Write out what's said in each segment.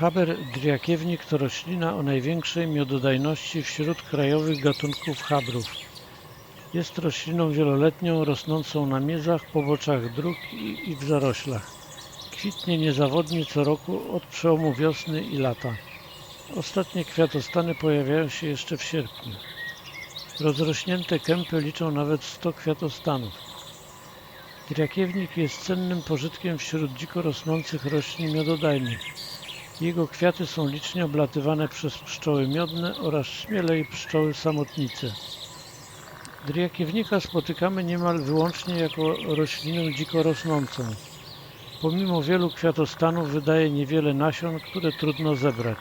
Haber driakiewnik to roślina o największej miododajności wśród krajowych gatunków chabrów. Jest rośliną wieloletnią, rosnącą na miedzach, poboczach dróg i, i w zaroślach. Kwitnie niezawodnie co roku od przełomu wiosny i lata. Ostatnie kwiatostany pojawiają się jeszcze w sierpniu. Rozrośnięte kępy liczą nawet 100 kwiatostanów. Driakiewnik jest cennym pożytkiem wśród dziko rosnących roślin miododajnych. Jego kwiaty są licznie oblatywane przez pszczoły miodne oraz śmiele i pszczoły samotnice. Driakiewnika spotykamy niemal wyłącznie jako roślinę dziko rosnącą. Pomimo wielu kwiatostanów wydaje niewiele nasion, które trudno zebrać.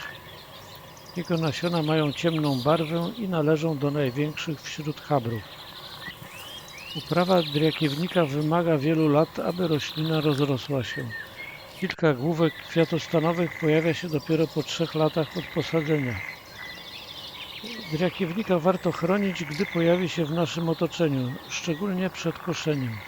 Jego nasiona mają ciemną barwę i należą do największych wśród chabrów. Uprawa driakiewnika wymaga wielu lat, aby roślina rozrosła się. Kilka główek kwiatostanowych pojawia się dopiero po trzech latach od posadzenia. Driakiewnika warto chronić, gdy pojawi się w naszym otoczeniu, szczególnie przed koszeniem.